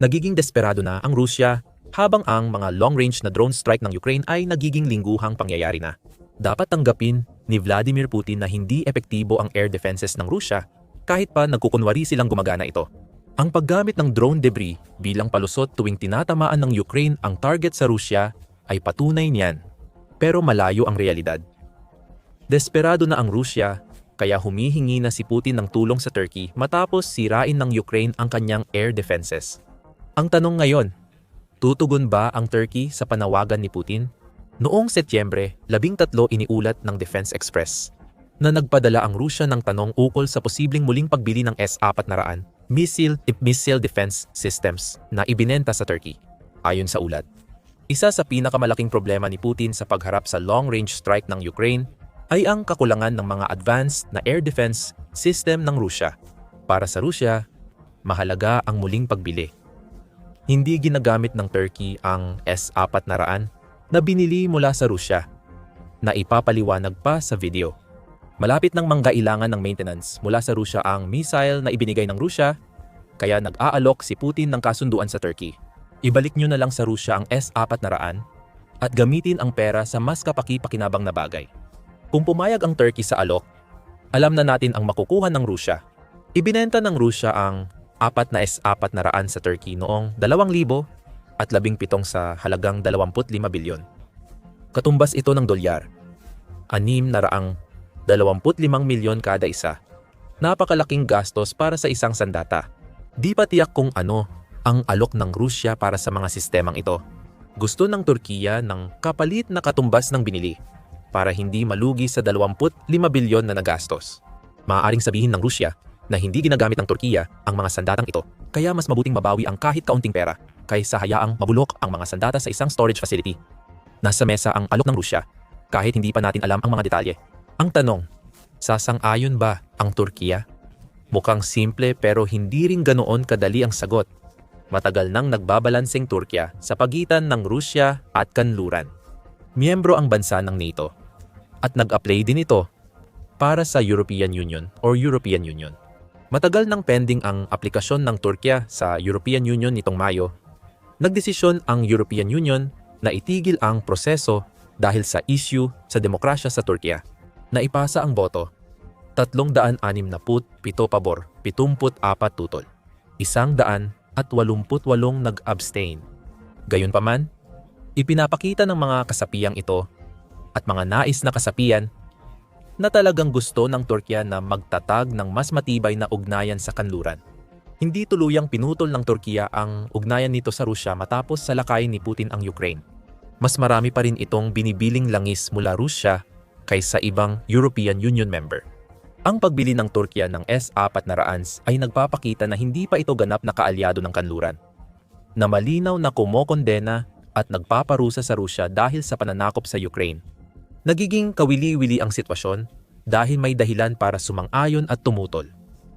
Nagiging desperado na ang Rusya habang ang mga long-range na drone strike ng Ukraine ay nagiging lingguhang pangyayari na. Dapat tanggapin ni Vladimir Putin na hindi epektibo ang air defenses ng Rusya kahit pa nagkukunwari silang gumagana ito. Ang paggamit ng drone debris bilang palusot tuwing tinatamaan ng Ukraine ang target sa Rusya ay patunay niyan. Pero malayo ang realidad. Desperado na ang Rusya kaya humihingi na si Putin ng tulong sa Turkey matapos sirain ng Ukraine ang kanyang air defenses. Ang tanong ngayon, tutugon ba ang Turkey sa panawagan ni Putin? Noong Setyembre, labing tatlo iniulat ng Defense Express na nagpadala ang Rusya ng tanong ukol sa posibleng muling pagbili ng S-400 missile, missile defense systems na ibinenta sa Turkey. Ayon sa ulat, isa sa pinakamalaking problema ni Putin sa pagharap sa long-range strike ng Ukraine ay ang kakulangan ng mga advanced na air defense system ng Rusya. Para sa Rusya, mahalaga ang muling pagbili hindi ginagamit ng Turkey ang S-400 na binili mula sa Rusya na ipapaliwanag pa sa video. Malapit nang manggailangan ng maintenance mula sa Rusya ang missile na ibinigay ng Rusya, kaya nag-aalok si Putin ng kasunduan sa Turkey. Ibalik nyo na lang sa Rusya ang S-400 at gamitin ang pera sa mas kapaki-pakinabang na bagay. Kung pumayag ang Turkey sa alok, alam na natin ang makukuha ng Rusya. Ibinenta ng Rusya ang apat na S-4 na raan sa Turkey noong 2000 at 17 sa halagang 25 bilyon. Katumbas ito ng dolyar. Anim na raang 25 milyon kada isa. Napakalaking gastos para sa isang sandata. Di pa tiyak kung ano ang alok ng Rusya para sa mga sistemang ito. Gusto ng Turkiya ng kapalit na katumbas ng binili para hindi malugi sa 25 bilyon na nagastos. Maaaring sabihin ng Rusya na hindi ginagamit ng Turkiya ang mga sandatang ito, kaya mas mabuting mabawi ang kahit kaunting pera kaysa hayaang mabulok ang mga sandata sa isang storage facility. Nasa mesa ang alok ng Rusya, kahit hindi pa natin alam ang mga detalye. Ang tanong, sasang-ayon ba ang Turkiya? Mukhang simple pero hindi rin ganoon kadali ang sagot. Matagal nang nagbabalanseng Turkiya sa pagitan ng Rusya at Kanluran. Miyembro ang bansa ng NATO at nag-apply din ito para sa European Union or European Union. Matagal nang pending ang aplikasyon ng Turkya sa European Union nitong Mayo. Nagdesisyon ang European Union na itigil ang proseso dahil sa issue sa demokrasya sa Turkya. Naipasa ang boto. 367 pabor, 74 tutol. Isang daan at 88 nag-abstain. Gayunpaman, ipinapakita ng mga kasapiyang ito at mga nais na kasapiyan na talagang gusto ng Turkya na magtatag ng mas matibay na ugnayan sa kanluran. Hindi tuluyang pinutol ng Turkiya ang ugnayan nito sa Rusya matapos salakayin ni Putin ang Ukraine. Mas marami pa rin itong binibiling langis mula Rusya kaysa ibang European Union member. Ang pagbili ng Turkiya ng S-400 ay nagpapakita na hindi pa ito ganap na kaalyado ng kanluran. Na malinaw na kumokondena at nagpaparusa sa Rusya dahil sa pananakop sa Ukraine Nagiging kawili-wili ang sitwasyon dahil may dahilan para sumang-ayon at tumutol.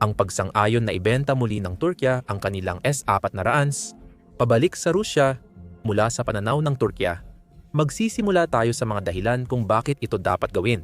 Ang pagsang-ayon na ibenta muli ng Turkya ang kanilang S-4 na raans, pabalik sa Rusya mula sa pananaw ng Turkya, magsisimula tayo sa mga dahilan kung bakit ito dapat gawin.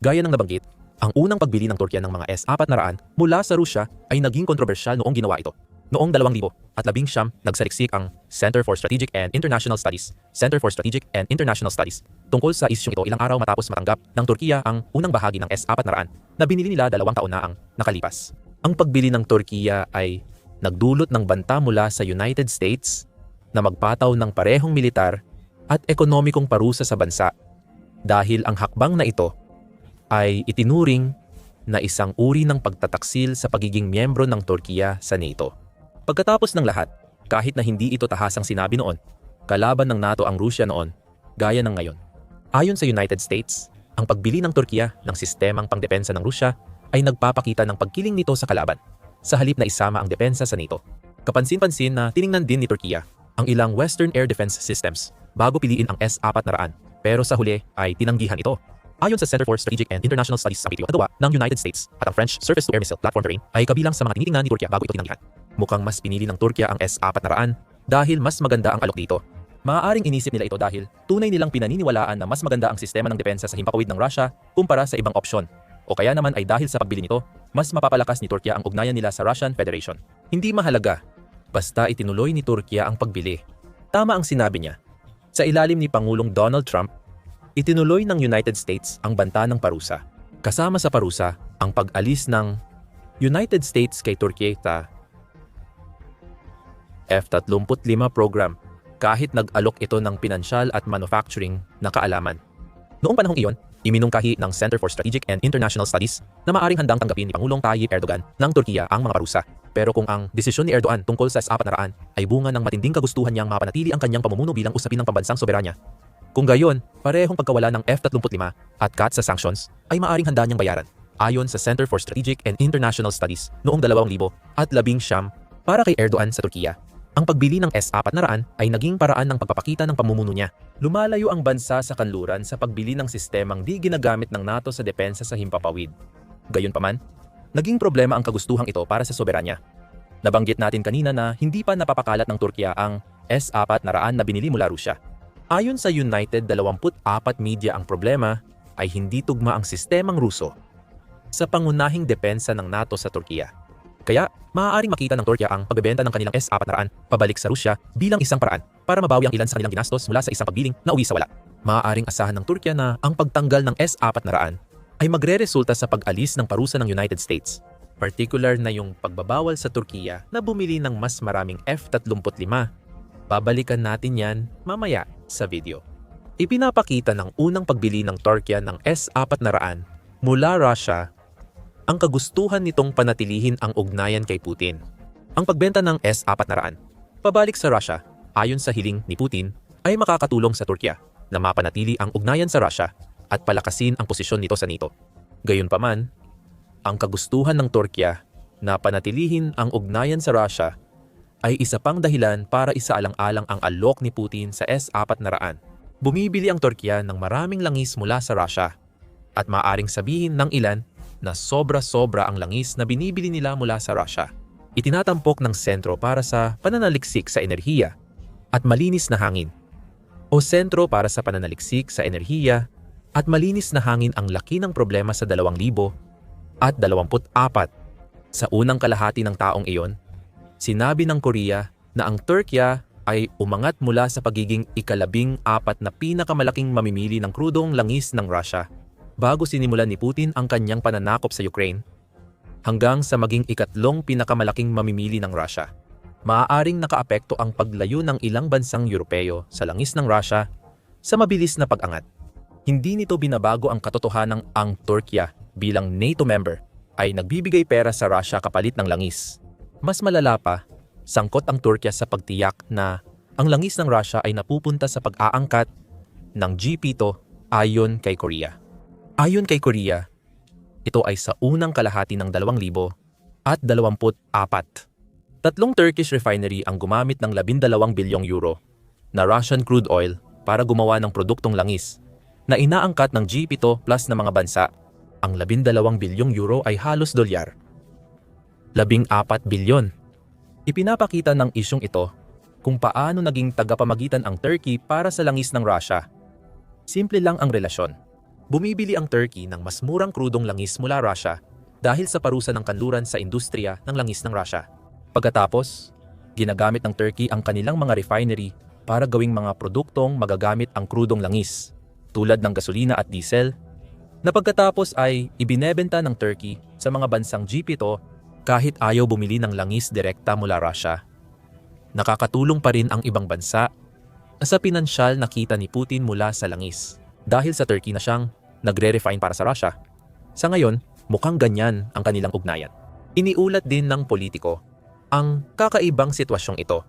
Gaya ng nabanggit, ang unang pagbili ng Turkya ng mga S-4 na raan mula sa Rusya ay naging kontrobersyal noong ginawa ito. Noong 2000 at labing siyam, nagsaliksik ang Center for Strategic and International Studies, Center for Strategic and International Studies, tungkol sa isyong ito ilang araw matapos matanggap ng Turkiya ang unang bahagi ng S-400 na binili nila dalawang taon na ang nakalipas. Ang pagbili ng Turkiya ay nagdulot ng banta mula sa United States na magpataw ng parehong militar at ekonomikong parusa sa bansa dahil ang hakbang na ito ay itinuring na isang uri ng pagtataksil sa pagiging miyembro ng Turkiya sa NATO. Pagkatapos ng lahat, kahit na hindi ito tahasang sinabi noon, kalaban ng NATO ang Rusya noon, gaya ng ngayon. Ayon sa United States, ang pagbili ng Turkiya ng sistemang pangdepensa ng Rusya ay nagpapakita ng pagkiling nito sa kalaban, sa halip na isama ang depensa sa NATO. Kapansin-pansin na tiningnan din ni Turkiya ang ilang Western Air Defense Systems bago piliin ang S-400 pero sa huli ay tinanggihan ito. Ayon sa Center for Strategic and International Studies sa PTO, ng United States at ang French Surface-to-Air Missile Platform Terrain ay kabilang sa mga tinitingnan ni Turkiya bago ito tinanggihan. Mukhang mas pinili ng Turkya ang S-400 dahil mas maganda ang alok dito. Maaaring inisip nila ito dahil tunay nilang pinaniniwalaan na mas maganda ang sistema ng depensa sa himpapawid ng Russia kumpara sa ibang opsyon. O kaya naman ay dahil sa pagbili nito, mas mapapalakas ni Turkya ang ugnayan nila sa Russian Federation. Hindi mahalaga basta itinuloy ni Turkiya ang pagbili. Tama ang sinabi niya. Sa ilalim ni Pangulong Donald Trump, itinuloy ng United States ang banta ng parusa. Kasama sa parusa ang pag-alis ng United States kay Turkiya sa F-35 program kahit nag-alok ito ng pinansyal at manufacturing na kaalaman. Noong panahong iyon, iminungkahi ng Center for Strategic and International Studies na maaring handang tanggapin ni Pangulong Tayyip Erdogan ng Turkiya ang mga parusa. Pero kung ang desisyon ni Erdogan tungkol sa S-4 na raan ay bunga ng matinding kagustuhan niyang mapanatili ang kanyang pamumuno bilang usapin ng pambansang soberanya, kung gayon, parehong pagkawala ng F-35 at cut sa sanctions ay maaring handa niyang bayaran ayon sa Center for Strategic and International Studies noong 2000 at labing siyam para kay Erdogan sa Turkiya. Ang pagbili ng S-4 na raan ay naging paraan ng pagpapakita ng pamumuno niya. Lumalayo ang bansa sa kanluran sa pagbili ng sistemang di ginagamit ng NATO sa depensa sa himpapawid. Gayunpaman, naging problema ang kagustuhang ito para sa soberanya. Nabanggit natin kanina na hindi pa napapakalat ng Turkiya ang S-4 na raan na binili mula Rusya. Ayon sa United 24 Media ang problema ay hindi tugma ang sistemang Ruso sa pangunahing depensa ng NATO sa Turkiya. Kaya, maaaring makita ng Turkya ang pagbebenta ng kanilang S-4 na raan pabalik sa Rusya bilang isang paraan para mabawi ang ilan sa kanilang ginastos mula sa isang pagbiling na uwi sa wala. Maaaring asahan ng Turkya na ang pagtanggal ng S-4 na raan ay magre-resulta sa pag-alis ng parusa ng United States. Particular na yung pagbabawal sa Turkiya na bumili ng mas maraming F-35. Babalikan natin yan mamaya sa video. Ipinapakita ng unang pagbili ng Turkya ng S-4 na raan mula Russia ang kagustuhan nitong panatilihin ang ugnayan kay Putin. Ang pagbenta ng S-4 na raan, pabalik sa Russia, ayon sa hiling ni Putin, ay makakatulong sa Turkya na mapanatili ang ugnayan sa Russia at palakasin ang posisyon nito sa NATO. Gayunpaman, ang kagustuhan ng Turkya na panatilihin ang ugnayan sa Russia ay isa pang dahilan para isaalang-alang ang alok ni Putin sa S-4 na raan. Bumibili ang Turkya ng maraming langis mula sa Russia at maaring sabihin ng ilan na sobra-sobra ang langis na binibili nila mula sa Russia. Itinatampok ng sentro para sa pananaliksik sa enerhiya at malinis na hangin. O sentro para sa pananaliksik sa enerhiya at malinis na hangin ang laki ng problema sa 2,000 at 24. Sa unang kalahati ng taong iyon, sinabi ng Korea na ang Turkya ay umangat mula sa pagiging ikalabing apat na pinakamalaking mamimili ng krudong langis ng Russia bago sinimulan ni Putin ang kanyang pananakop sa Ukraine hanggang sa maging ikatlong pinakamalaking mamimili ng Russia. Maaaring nakaapekto ang paglayo ng ilang bansang Europeo sa langis ng Russia sa mabilis na pag-angat. Hindi nito binabago ang katotohanang ang Turkya bilang NATO member ay nagbibigay pera sa Russia kapalit ng langis. Mas malala pa, sangkot ang Turkya sa pagtiyak na ang langis ng Russia ay napupunta sa pag-aangkat ng G-P2 ayon kay Korea. Ayon kay Korea, ito ay sa unang kalahati ng 2,000 at 24. Tatlong Turkish refinery ang gumamit ng 12 bilyong euro na Russian crude oil para gumawa ng produktong langis na inaangkat ng G7 plus na mga bansa. Ang 12 bilyong euro ay halos dolyar. 14 bilyon. Ipinapakita ng isyong ito kung paano naging tagapamagitan ang Turkey para sa langis ng Russia. Simple lang ang relasyon bumibili ang Turkey ng mas murang krudong langis mula Russia dahil sa parusa ng kanluran sa industriya ng langis ng Russia. Pagkatapos, ginagamit ng Turkey ang kanilang mga refinery para gawing mga produktong magagamit ang krudong langis, tulad ng gasolina at diesel, na pagkatapos ay ibinebenta ng Turkey sa mga bansang G7 kahit ayaw bumili ng langis direkta mula Russia. Nakakatulong pa rin ang ibang bansa sa pinansyal na kita ni Putin mula sa langis dahil sa Turkey na siyang nagre-refine para sa Russia. Sa ngayon, mukhang ganyan ang kanilang ugnayan. Iniulat din ng politiko ang kakaibang sitwasyong ito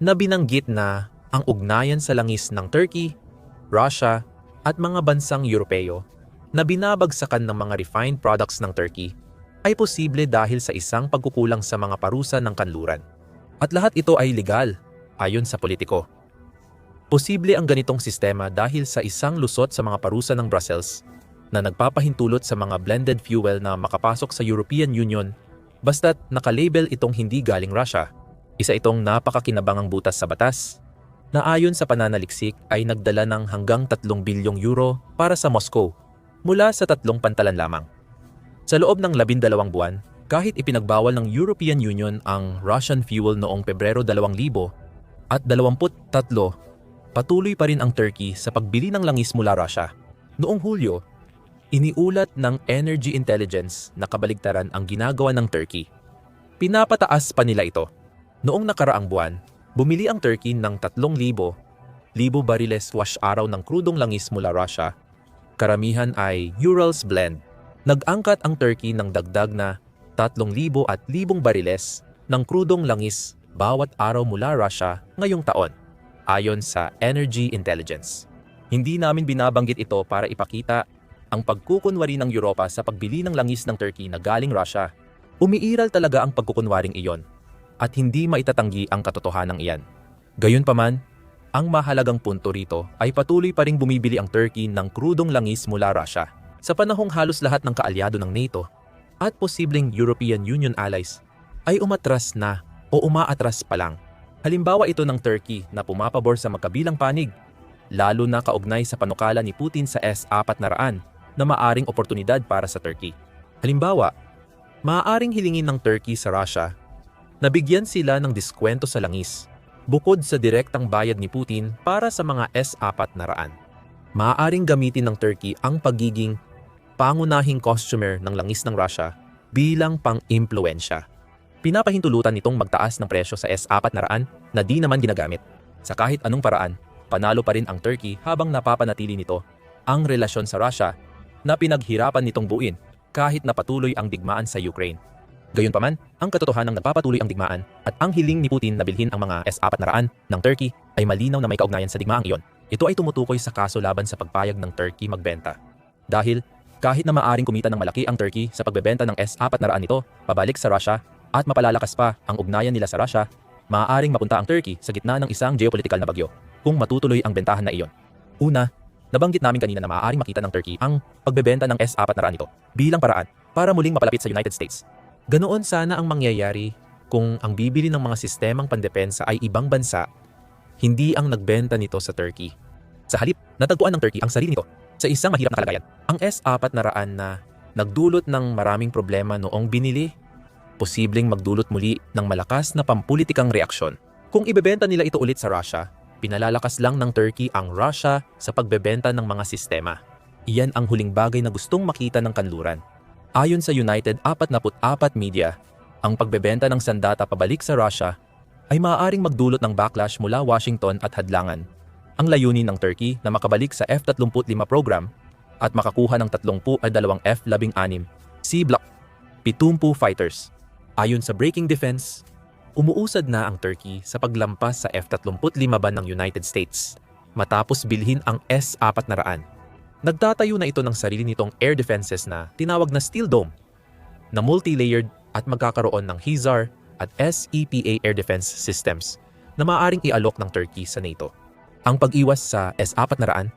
na binanggit na ang ugnayan sa langis ng Turkey, Russia at mga bansang Europeo na binabagsakan ng mga refined products ng Turkey ay posible dahil sa isang pagkukulang sa mga parusa ng kanluran. At lahat ito ay legal, ayon sa politiko. Posible ang ganitong sistema dahil sa isang lusot sa mga parusa ng Brussels na nagpapahintulot sa mga blended fuel na makapasok sa European Union basta't nakalabel itong hindi galing Russia. Isa itong napakakinabangang butas sa batas na ayon sa pananaliksik ay nagdala ng hanggang 3 bilyong euro para sa Moscow mula sa tatlong pantalan lamang. Sa loob ng labindalawang buwan, Kahit ipinagbawal ng European Union ang Russian fuel noong Pebrero 2000 at 23, patuloy pa rin ang Turkey sa pagbili ng langis mula Russia. Noong Hulyo, iniulat ng Energy Intelligence na kabaligtaran ang ginagawa ng Turkey. Pinapataas pa nila ito. Noong nakaraang buwan, bumili ang Turkey ng 3,000 libo bariles wash araw ng krudong langis mula Russia. Karamihan ay Urals blend. Nag-angkat ang Turkey ng dagdag na 3,000 at 1,000 bariles ng krudong langis bawat araw mula Russia ngayong taon, ayon sa Energy Intelligence. Hindi namin binabanggit ito para ipakita ang pagkukunwari ng Europa sa pagbili ng langis ng Turkey na galing Russia. Umiiral talaga ang pagkukunwaring iyon at hindi maitatanggi ang katotohanan iyan. Gayunpaman, ang mahalagang punto rito ay patuloy pa ring bumibili ang Turkey ng krudong langis mula Russia. Sa panahong halos lahat ng kaalyado ng NATO at posibleng European Union allies ay umatras na o umaatras pa lang. Halimbawa ito ng Turkey na pumapabor sa magkabilang panig, lalo na kaugnay sa panukala ni Putin sa S-400 na maaring oportunidad para sa Turkey. Halimbawa, maaaring hilingin ng Turkey sa Russia na bigyan sila ng diskwento sa langis bukod sa direktang bayad ni Putin para sa mga S-400. Maaaring gamitin ng Turkey ang pagiging pangunahing customer ng langis ng Russia bilang pang-impluensya. Pinapahintulutan nitong magtaas ng presyo sa S-400 na di naman ginagamit. Sa kahit anong paraan, panalo pa rin ang Turkey habang napapanatili nito ang relasyon sa Russia na pinaghirapan nitong buuin kahit na patuloy ang digmaan sa Ukraine. Gayunpaman, ang katotohanan ng nagpapatuloy ang digmaan at ang hiling ni Putin na bilhin ang mga S-400 ng Turkey ay malinaw na may kaugnayan sa digmaang iyon. Ito ay tumutukoy sa kaso laban sa pagpayag ng Turkey magbenta. Dahil kahit na maaring kumita ng malaki ang Turkey sa pagbebenta ng S-400 nito pabalik sa Russia at mapalalakas pa ang ugnayan nila sa Russia, maaaring mapunta ang Turkey sa gitna ng isang geopolitical na bagyo kung matutuloy ang bentahan na iyon. Una, nabanggit namin kanina na maaaring makita ng Turkey ang pagbebenta ng S-400 nito bilang paraan para muling mapalapit sa United States. Ganoon sana ang mangyayari kung ang bibili ng mga sistemang pandepensa ay ibang bansa, hindi ang nagbenta nito sa Turkey. Sa halip, natagpuan ng Turkey ang sarili nito sa isang mahirap na kalagayan. Ang S-400 na nagdulot ng maraming problema noong binili, posibleng magdulot muli ng malakas na pampulitikang reaksyon. Kung ibebenta nila ito ulit sa Russia, pinalalakas lang ng Turkey ang Russia sa pagbebenta ng mga sistema. Iyan ang huling bagay na gustong makita ng kanluran. Ayon sa United 44 Media, ang pagbebenta ng sandata pabalik sa Russia ay maaaring magdulot ng backlash mula Washington at hadlangan. Ang layunin ng Turkey na makabalik sa F-35 program at makakuha ng 32 F-16 C Block 70 fighters. Ayon sa Breaking Defense, umuusad na ang Turkey sa paglampas sa F-35 ban ng United States matapos bilhin ang S-400 Nagtatayo na ito ng sarili nitong air defenses na tinawag na Steel Dome na multi-layered at magkakaroon ng HIZAR at SEPA air defense systems na maaaring ialok ng Turkey sa NATO. Ang pag-iwas sa S-400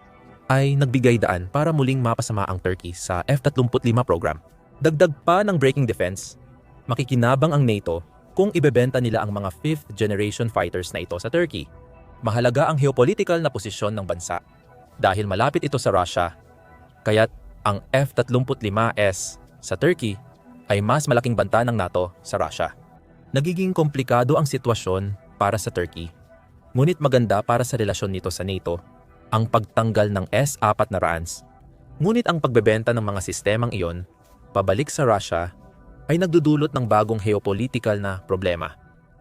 ay nagbigay daan para muling mapasama ang Turkey sa F-35 program. Dagdag pa ng breaking defense, makikinabang ang NATO kung ibebenta nila ang mga 5th generation fighters na ito sa Turkey. Mahalaga ang geopolitical na posisyon ng bansa dahil malapit ito sa Russia, kaya't ang F-35S sa Turkey ay mas malaking banta ng NATO sa Russia. Nagiging komplikado ang sitwasyon para sa Turkey. Ngunit maganda para sa relasyon nito sa NATO ang pagtanggal ng S-400. Ngunit ang pagbebenta ng mga sistemang iyon pabalik sa Russia ay nagdudulot ng bagong geopolitical na problema.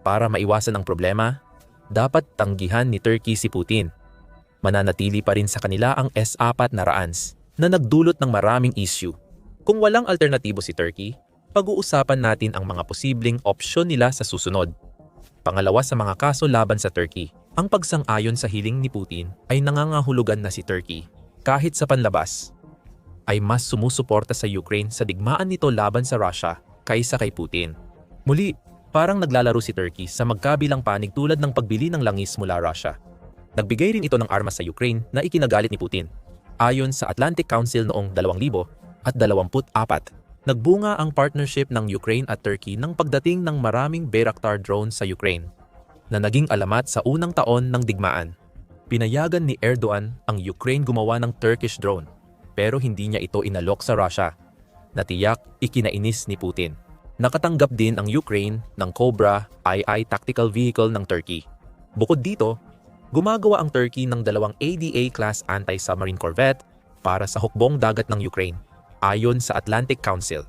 Para maiwasan ang problema, dapat tanggihan ni Turkey si Putin mananatili pa rin sa kanila ang S-4 na raans na nagdulot ng maraming issue. Kung walang alternatibo si Turkey, pag-uusapan natin ang mga posibleng opsyon nila sa susunod. Pangalawa sa mga kaso laban sa Turkey, ang pagsang-ayon sa hiling ni Putin ay nangangahulugan na si Turkey, kahit sa panlabas, ay mas sumusuporta sa Ukraine sa digmaan nito laban sa Russia kaysa kay Putin. Muli, parang naglalaro si Turkey sa magkabilang panig tulad ng pagbili ng langis mula Russia. Nagbigay rin ito ng armas sa Ukraine na ikinagalit ni Putin. Ayon sa Atlantic Council noong 2024, nagbunga ang partnership ng Ukraine at Turkey ng pagdating ng maraming Bayraktar drones sa Ukraine na naging alamat sa unang taon ng digmaan. Pinayagan ni Erdogan ang Ukraine gumawa ng Turkish drone pero hindi niya ito inalok sa Russia. Natiyak ikinainis ni Putin. Nakatanggap din ang Ukraine ng Cobra II tactical vehicle ng Turkey. Bukod dito, gumagawa ang Turkey ng dalawang ADA-class anti-submarine corvette para sa hukbong dagat ng Ukraine, ayon sa Atlantic Council.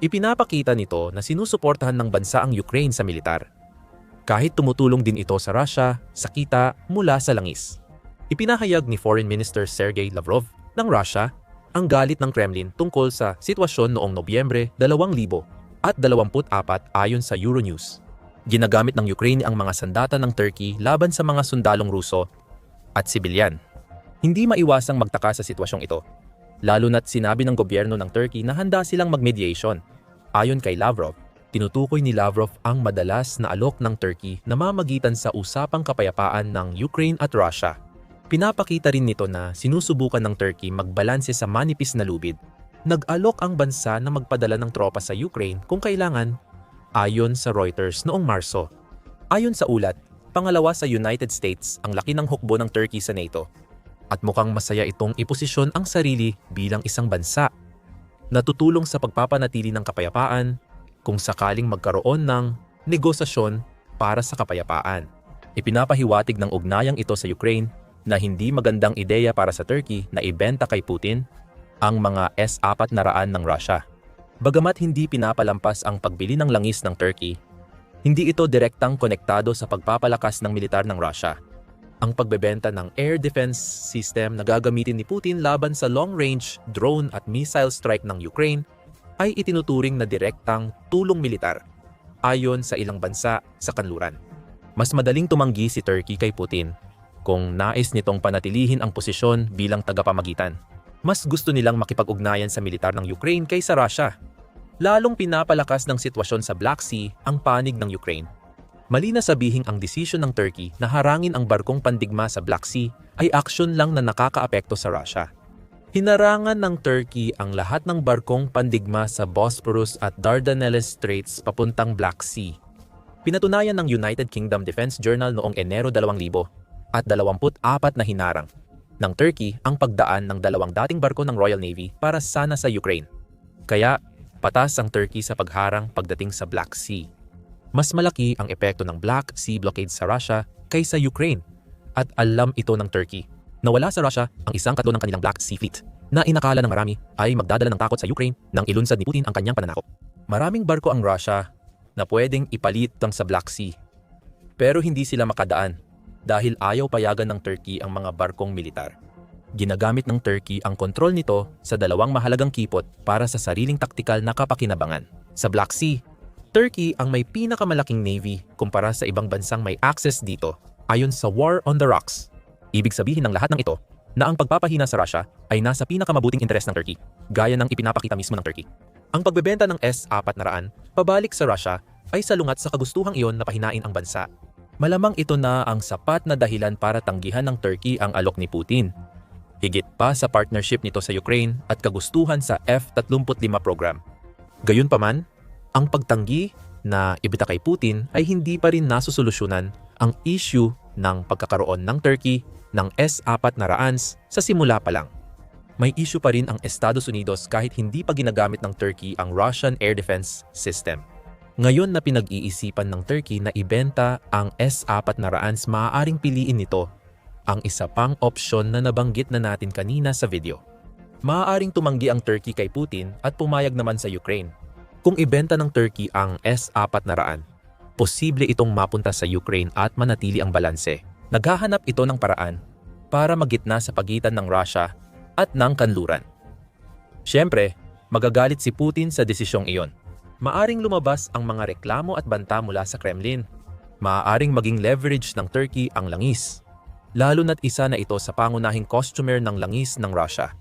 Ipinapakita nito na sinusuportahan ng bansa ang Ukraine sa militar. Kahit tumutulong din ito sa Russia sa kita mula sa langis. Ipinahayag ni Foreign Minister Sergey Lavrov ng Russia ang galit ng Kremlin tungkol sa sitwasyon noong Nobyembre 2000 at 24 ayon sa Euronews. Ginagamit ng Ukraine ang mga sandata ng Turkey laban sa mga sundalong Ruso at sibilyan. Hindi maiwasang magtaka sa sitwasyong ito, lalo na't sinabi ng gobyerno ng Turkey na handa silang mag-mediation. Ayon kay Lavrov, tinutukoy ni Lavrov ang madalas na alok ng Turkey na mamagitan sa usapang kapayapaan ng Ukraine at Russia. Pinapakita rin nito na sinusubukan ng Turkey magbalanse sa manipis na lubid. Nag-alok ang bansa na magpadala ng tropa sa Ukraine kung kailangan, ayon sa Reuters noong Marso. Ayon sa ulat, pangalawa sa United States ang laki ng hukbo ng Turkey sa NATO. At mukhang masaya itong iposisyon ang sarili bilang isang bansa. Natutulong sa pagpapanatili ng kapayapaan kung sakaling magkaroon ng negosasyon para sa kapayapaan. Ipinapahiwatig ng ugnayang ito sa Ukraine na hindi magandang ideya para sa Turkey na ibenta kay Putin ang mga S-400 ng Russia. Bagamat hindi pinapalampas ang pagbili ng langis ng Turkey, hindi ito direktang konektado sa pagpapalakas ng militar ng Russia. Ang pagbebenta ng air defense system na gagamitin ni Putin laban sa long-range drone at missile strike ng Ukraine ay itinuturing na direktang tulong militar ayon sa ilang bansa sa kanluran. Mas madaling tumanggi si Turkey kay Putin kung nais nitong panatilihin ang posisyon bilang tagapamagitan. Mas gusto nilang makipag-ugnayan sa militar ng Ukraine kaysa Russia. Lalong pinapalakas ng sitwasyon sa Black Sea ang panig ng Ukraine. Mali na sabihing ang desisyon ng Turkey na harangin ang barkong pandigma sa Black Sea ay aksyon lang na nakakaapekto sa Russia. Hinarangan ng Turkey ang lahat ng barkong pandigma sa Bosporus at Dardanelles Straits papuntang Black Sea. Pinatunayan ng United Kingdom Defense Journal noong Enero 2000 at 24 na hinarang ng Turkey ang pagdaan ng dalawang dating barko ng Royal Navy para sana sa Ukraine. Kaya, patas ang Turkey sa pagharang pagdating sa Black Sea. Mas malaki ang epekto ng Black Sea blockade sa Russia kaysa Ukraine at alam ito ng Turkey. Nawala sa Russia ang isang katlo ng kanilang Black Sea Fleet na inakala ng marami ay magdadala ng takot sa Ukraine nang ilunsad ni Putin ang kanyang pananakop. Maraming barko ang Russia na pwedeng ipalit ng sa Black Sea. Pero hindi sila makadaan dahil ayaw payagan ng Turkey ang mga barkong militar. Ginagamit ng Turkey ang kontrol nito sa dalawang mahalagang kipot para sa sariling taktikal na kapakinabangan. Sa Black Sea, Turkey ang may pinakamalaking navy kumpara sa ibang bansang may access dito ayon sa War on the Rocks. Ibig sabihin ng lahat ng ito na ang pagpapahina sa Russia ay nasa pinakamabuting interes ng Turkey, gaya ng ipinapakita mismo ng Turkey. Ang pagbebenta ng S-400 pabalik sa Russia ay salungat sa kagustuhang iyon na pahinain ang bansa. Malamang ito na ang sapat na dahilan para tanggihan ng Turkey ang alok ni Putin. Higit pa sa partnership nito sa Ukraine at kagustuhan sa F-35 program. Gayunpaman, ang pagtanggi na ibita kay Putin ay hindi pa rin nasusolusyonan ang issue ng pagkakaroon ng Turkey ng S-400 sa simula pa lang. May issue pa rin ang Estados Unidos kahit hindi pa ginagamit ng Turkey ang Russian Air Defense System. Ngayon na pinag-iisipan ng Turkey na ibenta ang S-400, maaaring piliin nito ang isa pang opsyon na nabanggit na natin kanina sa video. Maaaring tumanggi ang Turkey kay Putin at pumayag naman sa Ukraine. Kung ibenta ng Turkey ang S-400, posible itong mapunta sa Ukraine at manatili ang balanse. Naghahanap ito ng paraan para magitna sa pagitan ng Russia at ng kanluran. Siyempre, magagalit si Putin sa desisyong iyon. Maaring lumabas ang mga reklamo at banta mula sa Kremlin. Maaaring maging leverage ng Turkey ang langis. Lalo na't isa na ito sa pangunahing customer ng langis ng Russia.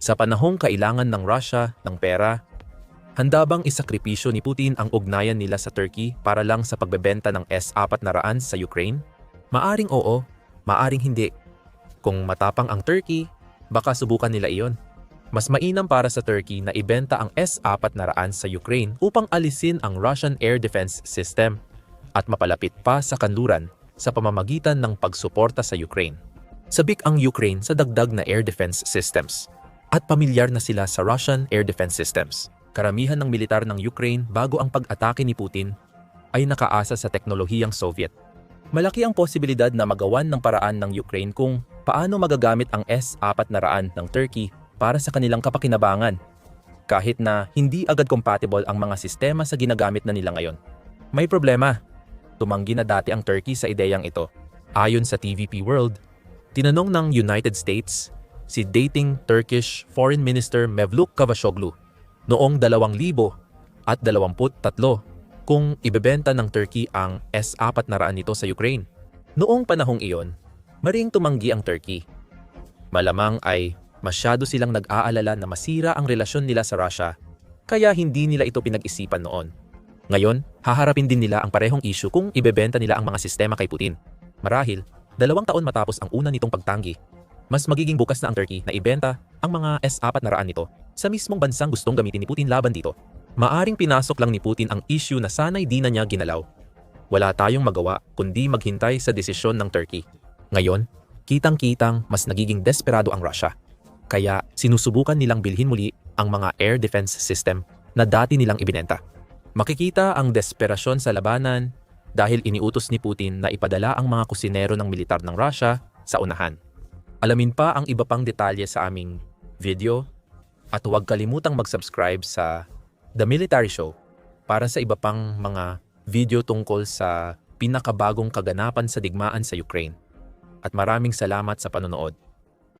Sa panahong kailangan ng Russia ng pera, handa bang isakripisyo ni Putin ang ugnayan nila sa Turkey para lang sa pagbebenta ng S-400 sa Ukraine? Maaring oo, maaring hindi. Kung matapang ang Turkey, baka subukan nila iyon. Mas mainam para sa Turkey na ibenta ang S-400 sa Ukraine upang alisin ang Russian Air Defense System at mapalapit pa sa kanluran sa pamamagitan ng pagsuporta sa Ukraine. Sabik ang Ukraine sa dagdag na air defense systems at pamilyar na sila sa Russian air defense systems. Karamihan ng militar ng Ukraine bago ang pag-atake ni Putin ay nakaasa sa teknolohiyang Soviet. Malaki ang posibilidad na magawan ng paraan ng Ukraine kung paano magagamit ang S-400 ng Turkey para sa kanilang kapakinabangan kahit na hindi agad compatible ang mga sistema sa ginagamit na nila ngayon. May problema. Tumanggi na dati ang Turkey sa ideyang ito. Ayon sa TVP World, tinanong ng United States si dating Turkish Foreign Minister Mevlut Cavusoglu noong 2000 at 23 kung ibebenta ng Turkey ang S-400 nito sa Ukraine. Noong panahong iyon, maring tumanggi ang Turkey. Malamang ay masyado silang nag-aalala na masira ang relasyon nila sa Russia, kaya hindi nila ito pinag-isipan noon. Ngayon, haharapin din nila ang parehong issue kung ibebenta nila ang mga sistema kay Putin. Marahil, dalawang taon matapos ang una nitong pagtanggi, mas magiging bukas na ang Turkey na ibenta ang mga S-400 nito sa mismong bansang gustong gamitin ni Putin laban dito. Maaring pinasok lang ni Putin ang issue na sana'y di na niya ginalaw. Wala tayong magawa kundi maghintay sa desisyon ng Turkey. Ngayon, kitang-kitang mas nagiging desperado ang Russia. Kaya sinusubukan nilang bilhin muli ang mga air defense system na dati nilang ibinenta. Makikita ang desperasyon sa labanan dahil iniutos ni Putin na ipadala ang mga kusinero ng militar ng Russia sa unahan. Alamin pa ang iba pang detalye sa aming video at huwag kalimutang mag-subscribe sa The Military Show para sa iba pang mga video tungkol sa pinakabagong kaganapan sa digmaan sa Ukraine. At maraming salamat sa panonood.